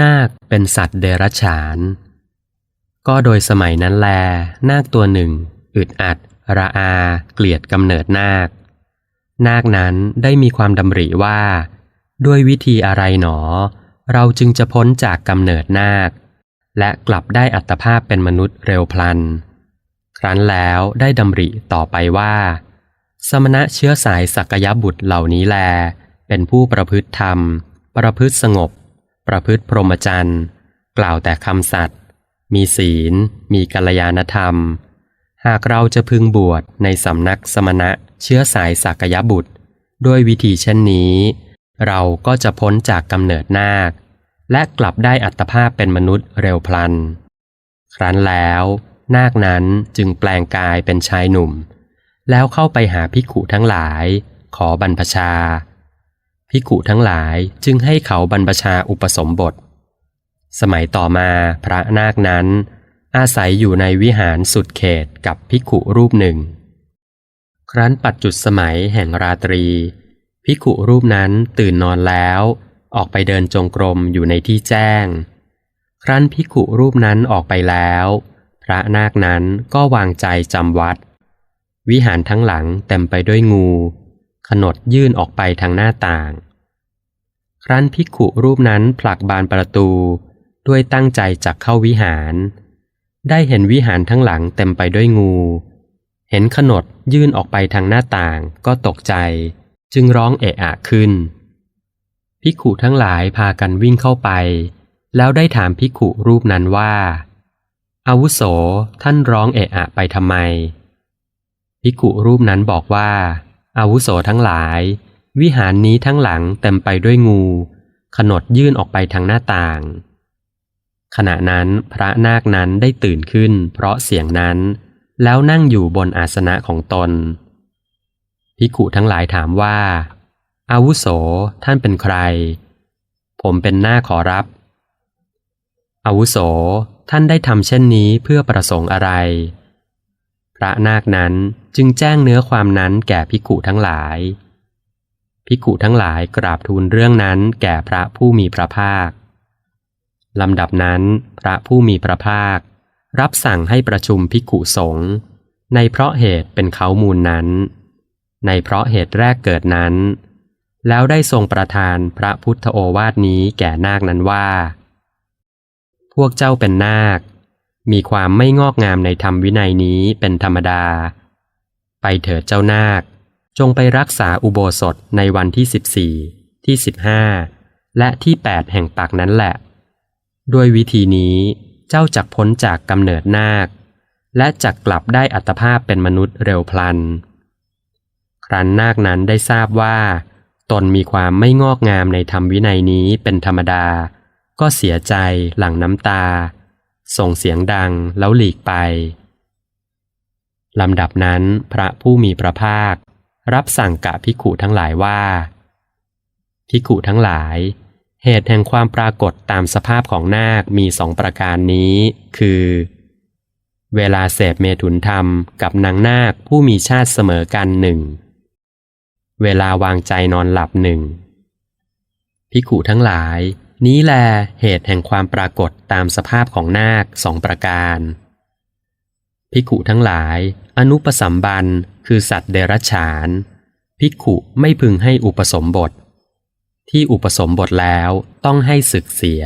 นาคเป็นสัตว์เดรัจฉาน ก็โดยสมัยนั้นแล นาคตัวหนึ่ง อึดอัด ระอา เกลียดกำเนิดนาค นาคนั้นได้มีความดำริว่า ด้วยวิธีอะไรหนอ เราจึงจะพ้นจากกำเนิดนาค และกลับได้อัตภาพเป็นมนุษย์เร็วพลัน ครั้นแล้วได้ดำริต่อไปว่า สมณะเชื้อสายสักยบุตรเหล่านี้แล เป็นผู้ประพฤติธรรม ประพฤติสงบ ประพฤติพรหมจรรย์ กล่าวแต่คำสัตย์มีศีล มีกัลยาณธรรม หากเราจะพึงบวชในสำนักสมณะเชื้อสายสักยบุตร ด้วยวิธีเช่นนี้ เราก็จะพ้นจากกำเนิดนาค และกลับได้อัตภาพเป็นมนุษย์เร็วพลัน ครั้นแล้ว นาคนั้นจึงแปลงกายเป็นชายหนุ่ม แล้วเข้าไปหาภิกขุทั้งหลาย ขอบรรพชา ภิกขุทั้งหลายจึงให้เขาบรรพชาอุปสมบท สมัยต่อมาพระนาคนั้น อาศัยอยู่ในวิหารสุดเขตกับภิกขุรูปหนึ่ง ครั้นปัจจุดสมัยแห่งราตรี ภิกขุรูปนั้นตื่นนอนแล้ว ออกไปเดินจงกรมอยู่ในที่แจ้ง ครั้นภิกขุรูปนั้นออกไปแล้ว พระนาคนั้นก็วางใจจำวัด วิหารทั้งหลังเต็มไปด้วยงู ขนดยื่นออกไปทางหน้าต่าง ครั้นภิกขุรูปนั้นผลักบานประตูด้วยตั้งใจจักเข้าวิหาร ได้เห็นวิหารทั้งหลังเต็มไปด้วยงู เห็นขนดยื่นออกไปทางหน้าต่างก็ตกใจ จึงร้องเอะอะขึ้น ภิกขุทั้งหลายพากันวิ่งเข้าไป แล้วได้ถามภิกขุรูปนั้นว่า อาวุโสท่านร้องเอะอะไปทำไมภิกขุรูปนั้นบอกว่า อาวุโสทั้งหลาย วิหารนี้ทั้งหลังเต็มไปด้วยงู ขนดยื่นออกไปทางหน้าต่าง ขณะนั้นพระนาคนั้นได้ตื่นขึ้น เพราะเสียงนั้น แล้วนั่งอยู่บนอาสนะของตนภิกุทั้งหลายถามว่า อาวุโสท่านเป็นใคร ผมเป็นหน้าขอรับ อาวุโสท่านได้ทำเช่นนี้เพื่อประสงค์อะไร พระนาคนั้นจึงแจ้งเนื้อความนั้นแก่ภิกุทั้งหลายภิกุทั้งหลายกราบทูลเรื่องนั้นแก่พระผู้มีพระภาคลำดับนั้น พระผู้มีพระภาค รับสั่งให้ประชุมภิกุสงฆ์ในเพราะเหตุเป็นเขามูลนั้น ในเพราะเหตุแรกเกิดนั้น แล้วได้ทรงประทานพระพุทธโอวาทนี้แก่นาคนั้นว่า พวกเจ้าเป็นนาค มีความไม่งอกงามในธรรมวินัยนี้เป็นธรรมดา ไปเถิดเจ้านาค จงไปรักษาอุโบสถในวันที่สิบสี่ที่สิบห้าและที่แปดแห่งปากนั้นแหละ ด้วยวิธีนี้เจ้าจักพ้นจากกำเนิดนาค และจักกลับได้อัตภาพเป็นมนุษย์เร็วพลัน ครั้นนาคนั้นได้ทราบว่า ตนมีความไม่งอกงามในธรรมวินัยนี้เป็นธรรมดา ก็เสียใจหลั่งน้ำตา ส่งเสียงดังแล้วหลีกไปลำดับนั้นพระผู้มีพระภาครับสั่งกะพิขุทั้งหลายว่า พิขุทั้งหลาย เหตุแห่งความปรากฏตามสภาพของนาคมีสองประการนี้ คือ เวลาเสพเมถุนธรรมกับนางนาคผู้มีชาติเสมอกันหนึ่ง เวลาวางใจนอนหลับหนึ่งพิขุทั้งหลาย นี้แลเหตุแห่งความปรากฏตามสภาพของนาคสองประการ ภิกขุทั้งหลาย อนุปสัมบันคือสัตว์เดรัจฉาน ภิกขุไม่พึงให้อุปสมบท ที่อุปสมบทแล้วต้องให้ศึกเสีย